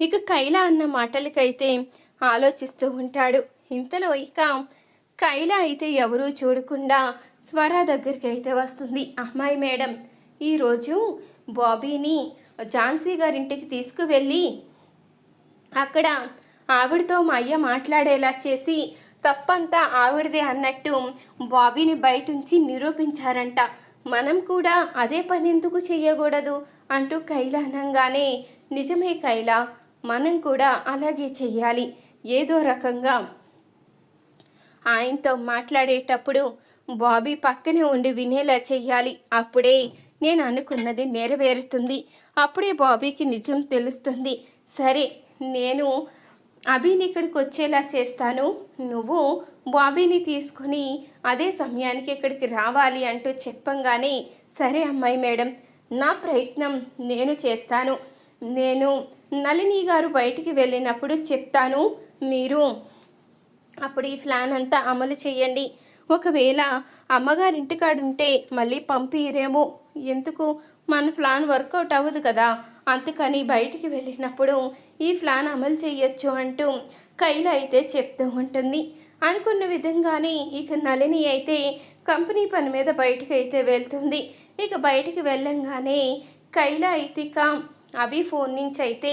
ఇక కైల అన్న మాటలకైతే ఆలోచిస్తూ ఉంటాడు. ఇంతలో ఇక కైల అయితే ఎవరూ చూడకుండా స్వర దగ్గరికి అయితే వస్తుంది. అమ్మాయి మేడం ఈరోజు బాబీని ఝాన్సీ గారింటికి తీసుకువెళ్ళి అక్కడ ఆవిడతో మా అయ్య మాట్లాడేలా చేసి తప్పంతా ఆవిడదే అన్నట్టు బాబీని బయటుంచి నిరూపించారంట. మనం కూడా అదే పని ఎందుకు చెయ్యకూడదు అంటూ కైలానంగానే నిజమే కైలా మనం కూడా అలాగే చెయ్యాలి. ఏదో రకంగా ఆయనతో మాట్లాడేటప్పుడు బాబీ పక్కనే ఉండి వినేలా చెయ్యాలి. అప్పుడే నేను అనుకున్నది నెరవేరుతుంది. అప్పుడే బాబీకి నిజం తెలుస్తుంది. సరే నేను అభిని ఇక్కడికి వచ్చేలా చేస్తాను. నువ్వు బాబీని తీసుకొని అదే సమయానికి ఇక్కడికి రావాలి అంటూ చెప్పంగానే సరే అమ్మాయి మేడం నా ప్రయత్నం నేను చేస్తాను. నేను నళిని గారు బయటికి వెళ్ళినప్పుడు చెప్తాను మీరు అప్పుడు ఈ ప్లాన్ అంతా అమలు చేయండి. ఒకవేళ అమ్మగారింటికాడుంటే మళ్ళీ పంపిరేమో ఎందుకు? మన ప్లాన్ వర్కౌట్ అవ్వదు కదా. అందుకని బయటికి వెళ్ళినప్పుడు ఈ ప్లాన్ అమలు చేయొచ్చు అంటూ కైల అయితే చెప్తూ ఉంటుంది. అనుకున్న విధంగానే ఇక నళిని అయితే కంపెనీ పని మీద బయటికి అయితే వెళ్తుంది. ఇక బయటికి వెళ్ళంగానే కైల అయితే అవి అభి ఫోన్ నుంచి అయితే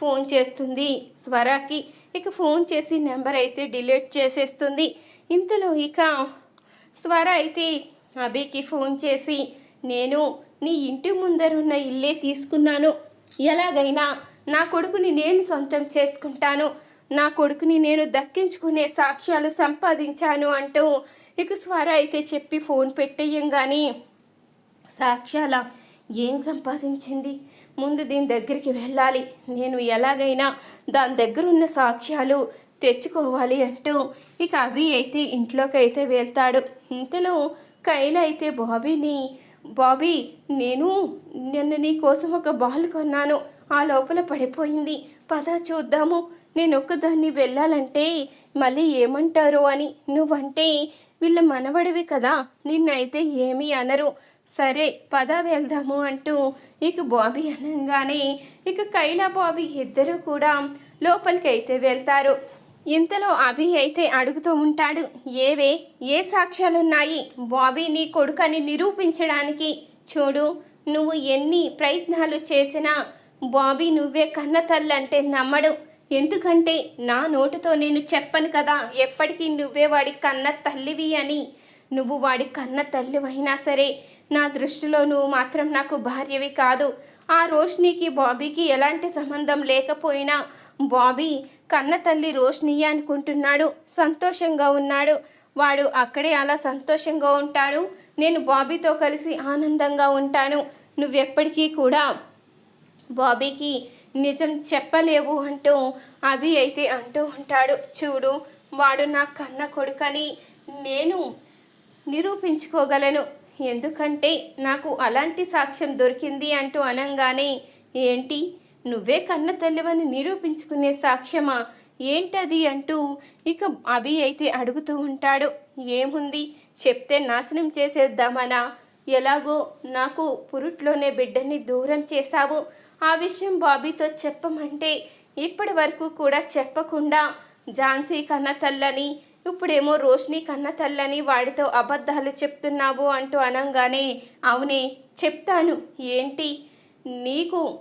ఫోన్ చేస్తుంది స్వరాకి. ఇక ఫోన్ చేసి నెంబర్ అయితే డిలీట్ చేసేస్తుంది. ఇంతలో ఇక స్వర అయితే అభికి ఫోన్ చేసి నేను నీ ఇంటి ముందరున్న ఇల్లే తీసుకున్నాను. ఎలాగైనా నా కొడుకుని నేను సొంతం చేసుకుంటాను. నా కొడుకుని నేను దక్కించుకునే సాక్ష్యాలు సంపాదించాను అంటూ ఇక స్వర అయితే చెప్పి ఫోన్ పెట్టేయంగాని సాక్ష్యాల ఏం సంపాదించింది? ముందు దీని దగ్గరికి వెళ్ళాలి. నేను ఎలాగైనా దాని దగ్గర ఉన్న సాక్ష్యాలు తెచ్చుకోవాలి అంటూ ఇక అభి అయితే ఇంట్లోకి అయితే వెళ్తాడు. ఇంతలో కైల అయితే బాబీని బాబీ నేను నిన్న నీ కోసం ఒక బాల్ కొన్నాను. ఆ లోపల పడిపోయింది. పద చూద్దాము. నేను ఒక్కదాన్ని వెళ్ళాలంటే మళ్ళీ ఏమంటారు అని నువ్వంటే వీళ్ళ మనవడివి కదా. నిన్నైతే ఏమీ అనరు. సరే పద వెళ్దాము అంటూ ఇక బాబీ అనగానే ఇక కైలా బాబీ ఇద్దరూ కూడా లోపలికి అయితే వెళ్తారు. ఇంతలో అభి అయితే అడుగుతూ ఉంటాడు ఏవే ఏ సాక్ష్యాలున్నాయి? బాబీ నీ కొడుకని నిరూపించడానికి. చూడు నువ్వు ఎన్ని ప్రయత్నాలు చేసినా బాబీ నువ్వే కన్న తల్లి అంటే నమ్మడు. ఎందుకంటే నా నోటితో నేను చెప్పను కదా ఎప్పటికీ నువ్వే వాడి కన్న తల్లివి అని. నువ్వు వాడి కన్న తల్లివైనా సరే నా దృష్టిలో నువ్వు మాత్రం నాకు భార్యవి కాదు. ఆ రోష్నీకి బాబీకి ఎలాంటి సంబంధం లేకపోయినా బాబీ కన్న తల్లి రోష్నియే అనుకుంటున్నాడు. సంతోషంగా ఉన్నాడు. వాడు అక్కడే అలా సంతోషంగా ఉంటాడు. నేను బాబీతో కలిసి ఆనందంగా ఉంటాను. నువ్వెప్పటికీ కూడా బాబీకి నిజం చెప్పలేవు అంటూ అభి అయితే అంటూ ఉంటాడు. చూడు వాడు నా కన్న కొడుకని నేను నిరూపించుకోగలను. ఎందుకంటే నాకు అలాంటి సాక్ష్యం దొరికింది అంటూ అనంగానే ఏంటి? నువ్వే కన్న తల్లివని నిరూపించుకునే సాక్ష్యమా? ఏంటది? అంటూ ఇక అభి అయితే అడుగుతూ ఉంటాడు. ఏముంది? చెప్తే నాశనం చేసేద్దామనా? ఎలాగో నాకు పురుట్లోనే బిడ్డని దూరం చేశావు. ఆ విషయం బాబీతో చెప్పమంటే ఇప్పటి వరకు కూడా చెప్పకుండా ఝాన్సీ కన్న తల్లని ఇప్పుడేమో రోష్ని కన్న తల్లని వాడితో అబద్ధాలు చెప్తున్నావు అంటూ అనంగానే అవునే చెప్తాను. ఏంటి? నీకు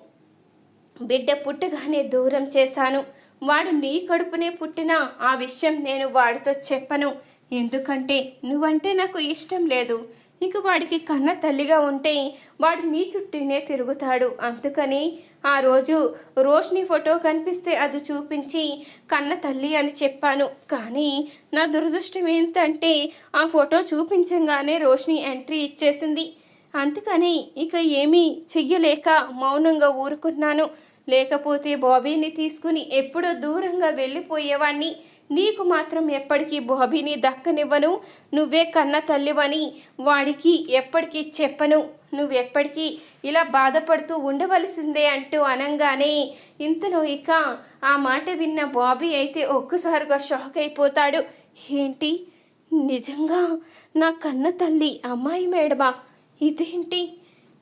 బిడ్డ పుట్టగానే దూరం చేశాను. వాడు నీ కడుపునే పుట్టినా ఆ విషయం నేను వాడితో చెప్పను. ఎందుకంటే నువ్వంటే నాకు ఇష్టం లేదు. ఇంక వాడికి కన్న తల్లిగా ఉంటే వాడు నీ చుట్టూనే తిరుగుతాడు. అందుకని ఆ రోజు రోష్ని ఫోటో కనిపిస్తే అది చూపించి కన్న తల్లి అని చెప్పాను. కానీ నా దురదృష్టం ఏంటంటే ఆ ఫోటో చూపించగానే రోష్ని ఎంట్రీ ఇచ్చేసింది. అందుకని ఇక ఏమీ చెయ్యలేక మౌనంగా ఊరుకున్నాను. లేకపోతే బాబీని తీసుకుని ఎప్పుడో దూరంగా వెళ్ళిపోయేవాణ్ణి. నీకు మాత్రం ఎప్పటికీ బాబీని దక్కనివ్వను. నువ్వే కన్న తల్లివని వాడికి ఎప్పటికీ చెప్పను. నువ్వెప్పటికీ ఇలా బాధపడుతూ ఉండవలసిందే అంటూ అనంగానే ఇంతలో ఇక ఆ మాట విన్న బాబీ అయితే ఒక్కసారిగా షాక్ అయిపోతాడు. ఏంటి? నిజంగా నా కన్న తల్లి అమ్మాయి మేడమా? ఇదేంటి?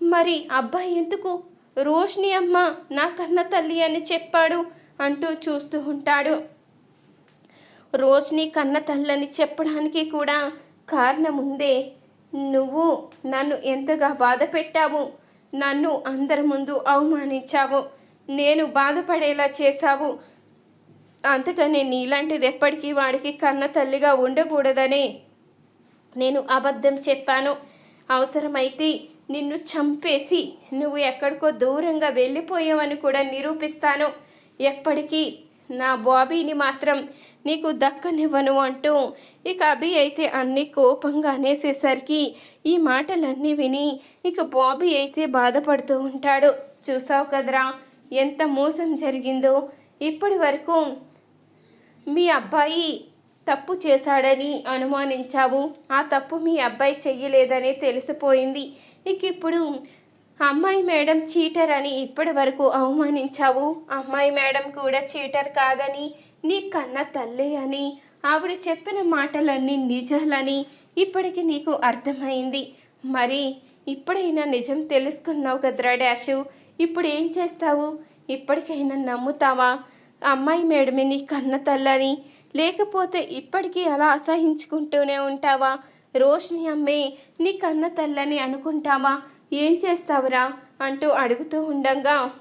మరి అబ్బాయి ఎందుకు రోష్ని అమ్మ నా కన్న తల్లి అని చెప్పాడు అంటూ చూస్తూ ఉంటాడు. రోష్ని కన్న తల్లని చెప్పడానికి కూడా కారణం నువ్వు నన్ను ఎంతగా బాధ పెట్టావు? నన్ను అందరి ముందు అవమానించావు? నేను బాధపడేలా చేశావు? అందుకని నీలాంటిది ఎప్పటికీ వాడికి కన్న తల్లిగా ఉండకూడదని నేను అబద్ధం చెప్పాను. అవసరమైతే నిన్ను చంపేసి నువ్వు ఎక్కడికో దూరంగా వెళ్ళిపోయావని కూడా నిరూపిస్తాను. ఎప్పటికీ నా బాబీని మాత్రం నీకు దక్కనివ్వను అంటూ ఇక అభి అయితే అన్ని కోపంగా అనేసేసరికి ఈ మాటలన్నీ విని ఇక బాబీ అయితే బాధపడుతూ ఉంటాడు. చూసావు కదరా ఎంత మోసం జరిగిందో. ఇప్పటి వరకు మీ అబ్బాయి తప్పు చేశాడని అనుమానించావు. ఆ తప్పు మీ అబ్బాయి చెయ్యలేదని తెలిసిపోయింది. ఇక ఇప్పుడు అమ్మాయి మేడం చీటర్ అని ఇప్పటి వరకు అవమానించావు. అమ్మాయి మేడం కూడా చీటర్ కాదని నీ కన్న తల్లి అని ఆవిడ చెప్పిన మాటలన్నీ నిజాలని ఇప్పటికి నీకు అర్థమైంది. మరి ఇప్పుడైనా నిజం తెలుసుకున్నావు కదరా డాషు? ఇప్పుడు ఏం చేస్తావు? ఇప్పటికైనా నమ్ముతావా? అమ్మాయి మేడమే నీ కన్న తల్లని. లేకపోతే ఇప్పటికీ అలా అసహించుకుంటూనే ఉంటావా? రోషిని అమ్మే నీ కన్న తల్లని అనుకుంటావా? ఏం చేస్తావురా? అంటూ అడుగుతూ ఉండంగా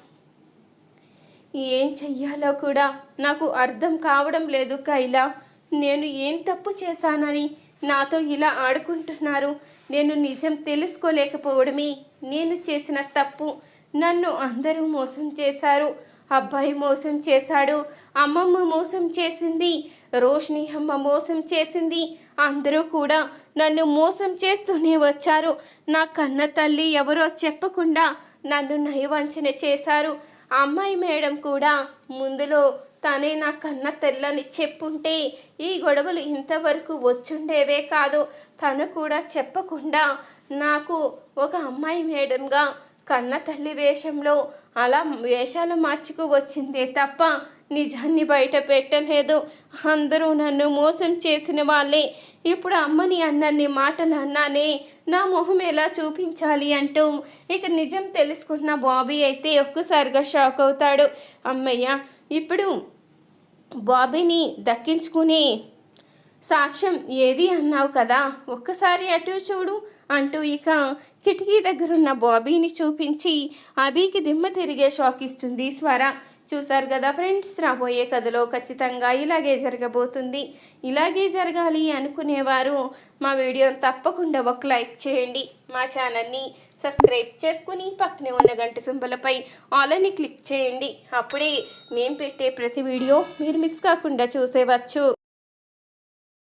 ఏం చెయ్యాలో కూడా నాకు అర్థం కావడం లేదు కైలా. నేను ఏం తప్పు చేశానని నాతో ఇలా ఆడుకుంటున్నారు? నేను నిజం తెలుసుకోలేకపోవడమే. నేను చేసిన తప్పు. నన్ను అందరూ మోసం చేశారు. అబ్బాయి మోసం చేశాడు. అమ్మమ్మ మోసం చేసింది. రోషిని అమ్మ మోసం చేసింది. అందరూ కూడా నన్ను మోసం చేస్తూనే వచ్చారు. నా కన్న తల్లి ఎవరో చెప్పకుండా నన్ను నయవంచన చేశారు. ఆ అమ్మాయి మేడం కూడా ముందులో తనే నా కన్న తెల్లని చెప్పుంటే ఈ గొడవలు ఇంతవరకు వచ్చుండేవే కాదు. తను కూడా చెప్పకుండా నాకు ఒక అమ్మాయి మేడంగా కన్న తల్లి వేషంలో అలా వేషాలు మార్చుకు వచ్చిందే తప్ప నిజాన్ని బయట పెట్టలేదు. అందరూ నన్ను మోసం చేసిన వాళ్ళే. ఇప్పుడు అమ్మని అన్నన్ని మాటలు అన్నానే నా మొహం ఎలా చూపించాలి అంటూ ఇక నిజం తెలుసుకున్న బాబీ అయితే ఒక్కసారిగా షాక్ అవుతాడు. అమ్మయ్య ఇప్పుడు బాబీని దక్కించుకుని సాక్ష్యం ఏది అన్నావు కదా? ఒక్కసారి అటు చూడు అంటూ ఇక కిటికీ దగ్గరున్న బాబీని చూపించి అభికి దిమ్మ తిరిగే షాక్ ఇస్తుంది స్వర. చూశారు కదా ఫ్రెండ్స్ రాబోయే కథలో ఖచ్చితంగా ఇలాగే జరగబోతుంది. ఇలాగే జరగాలి అనుకునేవారు మా వీడియోని తప్పకుండా ఒక లైక్ చేయండి. మా ఛానల్ని సబ్స్క్రైబ్ చేసుకుని పక్కనే ఉన్న గంట సింబలపై ఆలని క్లిక్ చేయండి. అప్పుడే మేము పెట్టే ప్రతి వీడియో మీరు మిస్ కాకుండా చూసేవచ్చు.